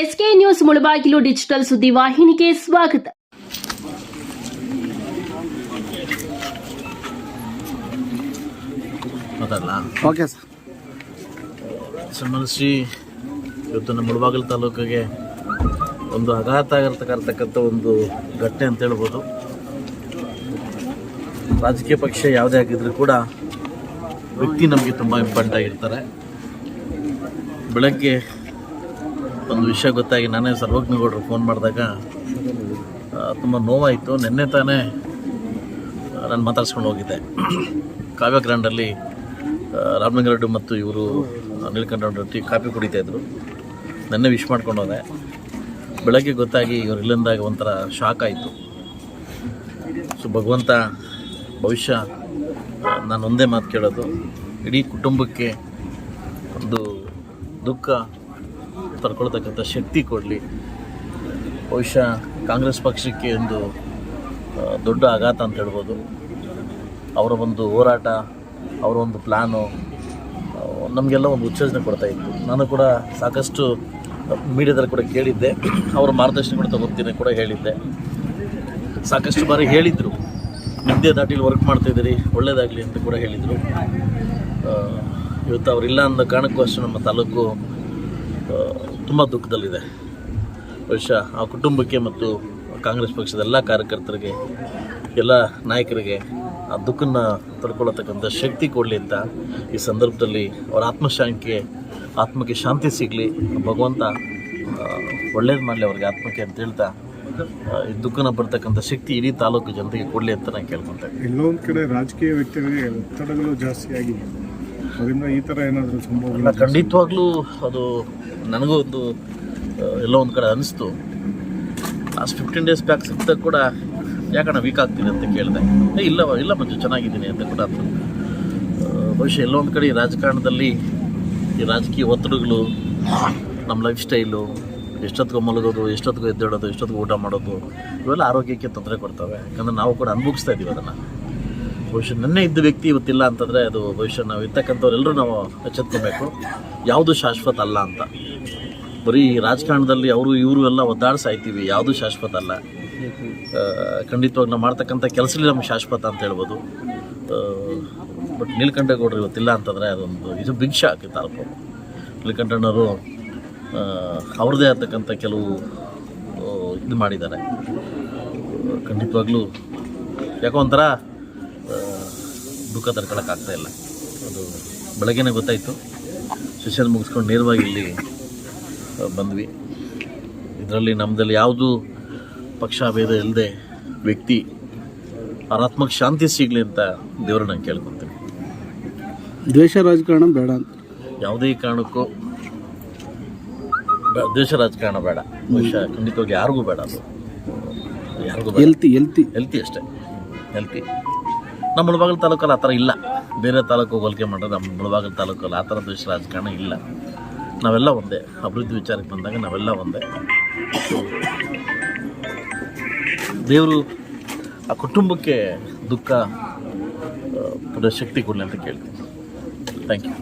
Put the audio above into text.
S K news Mulbagal digital ಸುದ್ದಿವಾಹಿನಿಗೆ ಸ್ವಾಗತ. ಮಾತಾಡಲ್ಲ okay sir. ಸನ್ಮಾನಿಸಿ ಇವತ್ತು ನಮ್ಮ ಮುಳಬಾಗಿಲು ತಾಲೂಕಿಗೆ ಒಂದು ಆಘಾತ ಆಗಿರ್ತಕ್ಕಂಥ ಒಂದು ಘಟನೆ ಅಂತ ಹೇಳ್ಬೋದು. ರಾಜಕೀಯ ಪಕ್ಷ ಯಾವುದೇ ಆಗಿದ್ರೂ ಕೂಡ ವ್ಯಕ್ತಿ ನಮಗೆ ತುಂಬ ಇಂಪಾರ್ಟೆಂಟ್ ಆಗಿರ್ತಾರೆ. ಬೆಳಗ್ಗೆ ಒಂದು ವಿಷಯ ಗೊತ್ತಾಗಿ ನಾನೇ ಸರ್ವಜ್ಞಗೌಡರು ಫೋನ್ ಮಾಡಿದಾಗ ತುಂಬ ನೋವಾಯಿತು. ನಿನ್ನೆ ತಾನೇ ನಾನು ಮಾತಾಡ್ಸ್ಕೊಂಡು ಹೋಗಿದ್ದೆ. ಕಾವ್ಯ ಗ್ರ್ಯಾಂಡಲ್ಲಿ ರಾಮಲಿಂಗಾರೆಡ್ಡಿ ಮತ್ತು ಇವರು ನೀಲಕಂಠ ರೆಡ್ಡಿ ಕಾಫಿ ಕುಡಿತಾ ಇದ್ರು. ನೆನ್ನೆ ವಿಶ್ ಮಾಡ್ಕೊಂಡು ಹೋದೆ. ಬೆಳಗ್ಗೆ ಗೊತ್ತಾಗಿ ಇವರು ಇಲ್ಲಿಂದಾಗ ಒಂಥರ ಶಾಕ್ ಆಯಿತು. ಸೊ, ಭಗವಂತ ಭವಿಷ್ಯ ನಾನು ಒಂದೇ ಮಾತು ಕೇಳೋದು. ಇಡೀ ಕುಟುಂಬಕ್ಕೆ ಒಂದು ದುಃಖ ತಡ್ಕೊಳ್ತಕ್ಕಂಥ ಶಕ್ತಿ ಕೊಡಲಿ. ಬಹುಶಃ ಕಾಂಗ್ರೆಸ್ ಪಕ್ಷಕ್ಕೆ ಒಂದು ದೊಡ್ಡ ಆಘಾತ ಅಂತ ಹೇಳ್ಬೋದು. ಅವರ ಒಂದು ಹೋರಾಟ, ಅವರ ಒಂದು ಪ್ಲ್ಯಾನು ನಮಗೆಲ್ಲ ಒಂದು ಉತ್ತೇಜನ ಕೊಡ್ತಾ ಇತ್ತು. ನಾನು ಕೂಡ ಸಾಕಷ್ಟು ಮೀಡಿಯಾದಲ್ಲಿ ಕೂಡ ಕೇಳಿದ್ದೆ. ಅವರ ಮಾರ್ಗದರ್ಶನ ಕೂಡ ತಗೊತೀನಿ ಕೂಡ ಹೇಳಿದ್ದೆ. ಸಾಕಷ್ಟು ಬಾರಿ ಹೇಳಿದರು. ನಿದ್ದೆ ದಾಟಿಲಿ ವರ್ಕ್ ಮಾಡ್ತಾಯಿದ್ದೀರಿ ಒಳ್ಳೇದಾಗಲಿ ಅಂತ ಕೂಡ ಹೇಳಿದರು. ಇವತ್ತು ಅವರಿಲ್ಲ ಅಂದ ಕಾರಣಕ್ಕೂ ಅಷ್ಟೇ ನಮ್ಮ ತಾಲೂಕು ತುಂಬ ದುಃಖದಲ್ಲಿದೆ. ಬಹುಶಃ ಆ ಕುಟುಂಬಕ್ಕೆ ಮತ್ತು ಕಾಂಗ್ರೆಸ್ ಪಕ್ಷದ ಎಲ್ಲ ಕಾರ್ಯಕರ್ತರಿಗೆ, ಎಲ್ಲ ನಾಯಕರಿಗೆ ಆ ದುಃಖನ ತಡ್ಕೊಳ್ಳತಕ್ಕಂಥ ಶಕ್ತಿ ಕೊಡಲಿ ಅಂತ ಈ ಸಂದರ್ಭದಲ್ಲಿ ಅವರ ಆತ್ಮಶಾಂತಿಗೆ, ಆತ್ಮಕ್ಕೆ ಶಾಂತಿ ಸಿಗಲಿ, ಭಗವಂತ ಒಳ್ಳೇದು ಮಾಡಲಿ ಅವ್ರಿಗೆ ಆತ್ಮಕ್ಕೆ ಅಂತ ಹೇಳ್ತಾ ಈ ದುಃಖನ ಬರ್ತಕ್ಕಂಥ ಶಕ್ತಿ ಇಡೀ ತಾಲೂಕು ಜನತೆಗೆ ಕೊಡಲಿ ಅಂತ ನಾನು ಕೇಳ್ಕೊತೇನೆ ಇನ್ನೊಂದು ಕಡೆ ರಾಜಕೀಯ ವ್ಯಕ್ತಿಗಳಿಗೆ ಒತ್ತಡಗಳು ಜಾಸ್ತಿ ಈ ಥರ ಏನಾದರೂ ಸಂಭವಗಳು ಖಂಡಿತವಾಗ್ಲೂ ಅದು ನನಗೂ ಒಂದು ಎಲ್ಲೋ ಒಂದು ಕಡೆ ಅನಿಸ್ತು. ಲಾಸ್ಟ್ ಫಿಫ್ಟೀನ್ ಡೇಸ್ ಬ್ಯಾಕ್ ಸಿಕ್ತಾಗ ಕೂಡ ಯಾಕಣ್ಣ ವೀಕ್ ಆಗ್ತೀನಿ ಅಂತ ಕೇಳಿದೆ. ಏ, ಇಲ್ಲ ಇಲ್ಲ ಮಂಜು, ಚೆನ್ನಾಗಿದ್ದೀನಿ ಅಂತ ಕೂಡ ಅರ್ಥ. ಬಹುಶಃ ಎಲ್ಲೋ ಒಂದು ಕಡೆ ಈ ರಾಜಕಾರಣದಲ್ಲಿ ಈ ರಾಜಕೀಯ ಒತ್ತಡಗಳು, ನಮ್ಮ ಲೈಫ್ ಸ್ಟೈಲು ಎಷ್ಟೊತ್ತಿಗೆ ಮಲಗೋದು, ಎಷ್ಟೊತ್ತಿಗೆ ಎದ್ದೇಳೋದು, ಎಷ್ಟೊತ್ತಿಗೆ ಊಟ ಮಾಡೋದು, ಇವೆಲ್ಲ ಆರೋಗ್ಯಕ್ಕೆ ತೊಂದರೆ ಕೊಡ್ತವೆ. ಯಾಕಂದರೆ ನಾವು ಕೂಡ ಅನುಭವಿಸ್ತಾ ಇದ್ದೀವಿ ಅದನ್ನು. ಬಹುಶಃ ನಿನ್ನೆ ಇದ್ದ ವ್ಯಕ್ತಿ ಇವತ್ತಿಲ್ಲ ಅಂತಂದರೆ ಅದು ಬಹುಶಃ ನಾವು ಇರ್ತಕ್ಕಂಥವ್ರೆಲ್ಲರೂ ನಾವು ಎಚ್ಚೆತ್ಕೋಬೇಕು. ಯಾವುದು ಶಾಶ್ವತ ಅಲ್ಲ ಅಂತ. ಬರೀ ರಾಜಕಾರಣದಲ್ಲಿ ಅವರು ಇವರು ಎಲ್ಲ ಒದ್ದಾಡ್ಸಾಯ್ತೀವಿ ಯಾವುದು ಶಾಶ್ವತ ಅಲ್ಲ. ಖಂಡಿತವಾಗಿ ನಾವು ಮಾಡ್ತಕ್ಕಂಥ ಕೆಲಸದಲ್ಲಿ ನಮ್ಗೆ ಶಾಶ್ವತ ಅಂತ ಹೇಳ್ಬೋದು. ಬಟ್ ನೀಲಕಂಠೇಗೌಡರು ಇವತ್ತಿಲ್ಲ ಅಂತಂದರೆ ಅದೊಂದು, ಇದು ಬಿಗ್ ಶಾಕ್ ತಾಲೂಕು ನೀಲಕಂಠಣ್ಣವರು ಅವ್ರದ್ದೇ ಆಗ್ತಕ್ಕಂಥ ಕೆಲವು ಇದು ಮಾಡಿದ್ದಾರೆ. ಖಂಡಿತವಾಗ್ಲೂ ಯಾಕೋ ಒಂಥರ ದುಃಖ ತಡ್ಕೊಳಕ್ಕಾಗ್ತಾ ಇಲ್ಲ. ಅದು ಬೆಳಗ್ಗೆನೇ ಗೊತ್ತಾಯಿತು. ಸೆಷನ್ ಮುಗಿಸ್ಕೊಂಡು ನೇರವಾಗಿ ಇಲ್ಲಿ ಬಂದ್ವಿ. ಇದರಲ್ಲಿ ನಮ್ಮದಲ್ಲಿ ಯಾವುದು ಪಕ್ಷ ಭೇದ ಇಲ್ಲದೆ ವ್ಯಕ್ತಿ ಆರಾತ್ಮಕ ಶಾಂತಿ ಸಿಗಲಿ ಅಂತ ದೇವರು ನಾನು ಕೇಳ್ಕೊತೀನಿ. ದ್ವೇಷ ರಾಜಕಾರಣ ಬೇಡ ಅಂತ. ಯಾವುದೇ ಕಾರಣಕ್ಕೂ ದ್ವೇಷ ರಾಜಕಾರಣ ಬೇಡ. ಬಹುಶಃ ಖಂಡಿತವಾಗಿ ಯಾರಿಗೂ ಬೇಡ ಅದು. ಯಾರಿಗೂ ಹೆಲ್ತಿ ಹೆಲ್ತಿ ಹೆಲ್ತಿ ಅಷ್ಟೇ. ಹೆಲ್ತಿ ನಮ್ಮ ಮುಳಬಾಗಿಲು ತಾಲೂಕಲ್ಲಿ ಆ ಥರ ಇಲ್ಲ. ಬೇರೆ ತಾಲೂಕು ಹೋಲಿಕೆ ಮಾಡಿದ್ರೆ ನಮ್ಮ ಮುಳಬಾಗಿಲು ತಾಲೂಕಲ್ಲಿ ಆ ಥರ ದೇಶ ರಾಜಕಾರಣ ಇಲ್ಲ. ನಾವೆಲ್ಲ ಒಂದೇ. ಅಭಿವೃದ್ಧಿ ವಿಚಾರಕ್ಕೆ ಬಂದಾಗ ನಾವೆಲ್ಲ ಒಂದೇ. ದೇವರು ಆ ಕುಟುಂಬಕ್ಕೆ ದುಃಖ ಶಕ್ತಿ ಕೊಡಲಿ ಅಂತ ಕೇಳ್ತೀನಿ. Thank you